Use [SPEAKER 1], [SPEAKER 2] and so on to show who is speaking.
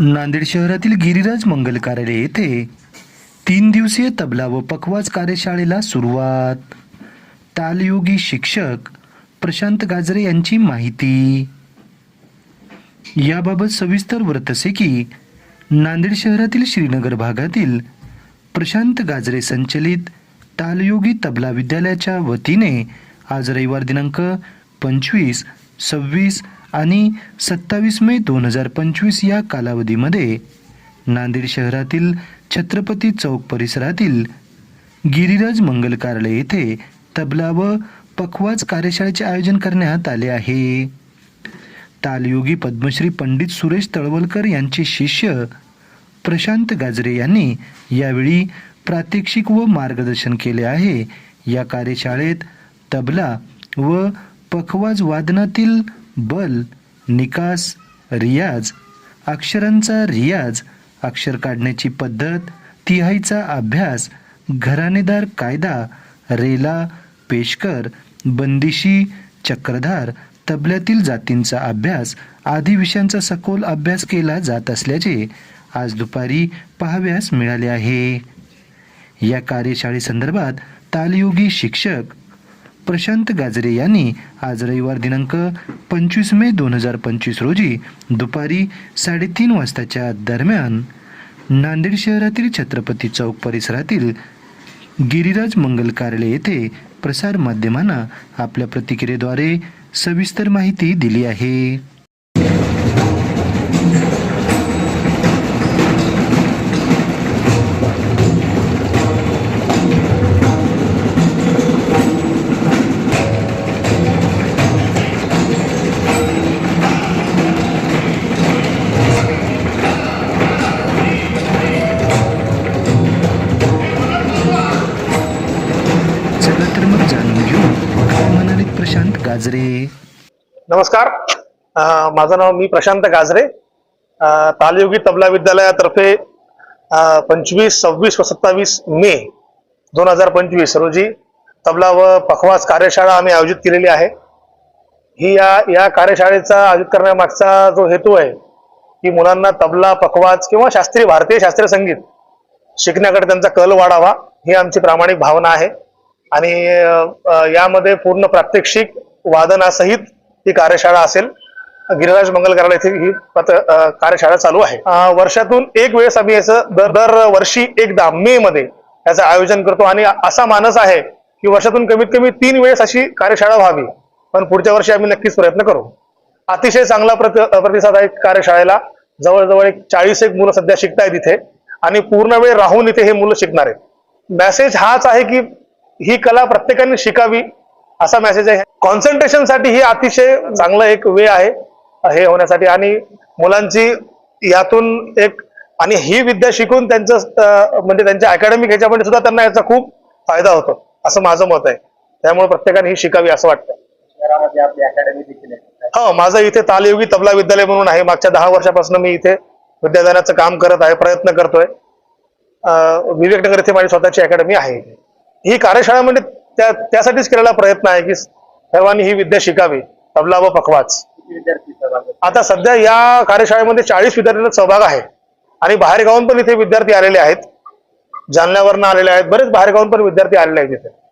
[SPEAKER 1] नांदेड शहरातील गिरिराज मंगल कार्यालय येथे तीन दिवसीय तबला व पखवाज कार्यशाळेला सुरुवात. तालयोगी शिक्षक प्रशांत गाजरे यांची माहिती. याबाबत सविस्तर व्रत असे की नांदेड शहरातील श्रीनगर भागातील प्रशांत गाजरे संचलित तालयोगी तबला विद्यालयाच्या वतीने आज रविवार दिनांक पंचवीस सव्वीस आणि सत्तावीस मे दोन हजार पंचवीस या कालावधीमध्ये नांदेड शहरातील छत्रपती चौक परिसरातील गिरिराज मंगल कार्यालय येथे तबला व पखवाज कार्यशाळेचे आयोजन करण्यात आले आहे. तालयोगी पद्मश्री पंडित सुरेश तळवलकर यांचे शिष्य प्रशांत गाजरे यांनी यावेळी प्रात्यक्षिक व मार्गदर्शन केले आहे. या कार्यशाळेत तबला व पखवाज वादनातील बल निकास रियाज. अक्षरांचा रियाज अक्षर काढण्याची पद्धत तिहाईचा अभ्यास घराणेदार कायदा रेला पेशकर बंदिशी चक्रधार तबल्यातील जातींचा अभ्यास आदी विषयांचा सखोल अभ्यास केला जात असल्याचे आज दुपारी पाहाव्यास मिळाले आहे. या कार्यशाळेसंदर्भात तालयोगी शिक्षक प्रशांत गाजरे यांनी आज रविवार दिनांक पंचवीस मे दोन हजार पंचवीस रोजी दुपारी साडेतीन वाजताच्या दरम्यान नांदेड शहरातील छत्रपती चौक परिसरातील गिरिराज मंगल कार्यालय येथे प्रसार माध्यमांना आपल्या प्रतिक्रियेद्वारे सविस्तर माहिती दिली आहे. गाजरे.
[SPEAKER 2] नमस्कार. माझं नाव मी प्रशांत गाजरे. तालयोगी तबला विद्यालयातर्फे पंचवीस सव्वीस व सत्तावीस मे दोन हजार पंचवीस रोजी तबला व पखवाज कार्यशाळा आम्ही आयोजित केलेली आहे. ही या या कार्यशाळेचा आयोजित करण्यामागचा जो हेतू आहे की मुलांना तबला पखवाज किंवा शास्त्रीय भारतीय शास्त्रीय संगीत शिकण्याकडे त्यांचा कल वाढावा ही आमची प्रामाणिक भावना आहे. आणि यामध्ये पूर्ण प्रात्यक्षिक वादनासहित ही कार्यशाळा असेल. गिरिराज मंगल कार्यालय येथे ही कार्यशाळा चालू आहे. वर्षातून एक वेळेस आम्ही याचं दर दर वर्षी एकदा मे मध्ये याचं आयोजन करतो. आणि असा मानस आहे की वर्षातून कमीत कमी तीन वेळेस अशी कार्यशाळा व्हावी. पण पुढच्या वर्षी आम्ही नक्कीच प्रयत्न करू. अतिशय चांगला प्रति प्रतिसाद आहे कार्यशाळेला. जवळजवळ एक चाळीस एक मुलं सध्या शिकतायत इथे. आणि पूर्ण वेळ राहून इथे हे मुलं शिकणार आहेत. मेसेज हाच आहे की ही कला प्रत्येकाने शिकावी. असा मेसेज आहे. कॉन्सन्ट्रेशनसाठी ही अतिशय चांगलं एक वे आहे हे होण्यासाठी. आणि मुलांची यातून एक आणि ही विद्या शिकून त्यांचं म्हणजे त्यांच्या अकॅडमिक ह्याच्यामध्ये सुद्धा त्यांना याचा खूप फायदा होतो असं माझं मत आहे. त्यामुळे प्रत्येकाने ही शिकावी असं वाटतं
[SPEAKER 3] शहरामध्ये आपली अकॅडमी देखील आहे.
[SPEAKER 2] हो माझं इथे तालयोगी तबला विद्यालय म्हणून आहे. मागच्या दहा वर्षापासून मी इथे विद्यादानाचं काम करत आहे प्रयत्न करतोय. विवेकनगर इथे माझी स्वतःची अकॅडमी आहे. ही कार्यशाळा म्हणजे त्या त्यासाठीच केलेला प्रयत्न आहे की सर्वांनी ही विद्या शिकावी तबला व
[SPEAKER 3] सहभागी.
[SPEAKER 2] आता सध्या या कार्यशाळेमध्ये चाळीस विद्यार्थ्यांचा सहभाग आहे. आणि बाहेरगावून पण इथे विद्यार्थी आलेले आहेत. जालन्यावरनं आलेले आहेत. बरेच बाहेरगावून पण विद्यार्थी आलेले आहेत इथे.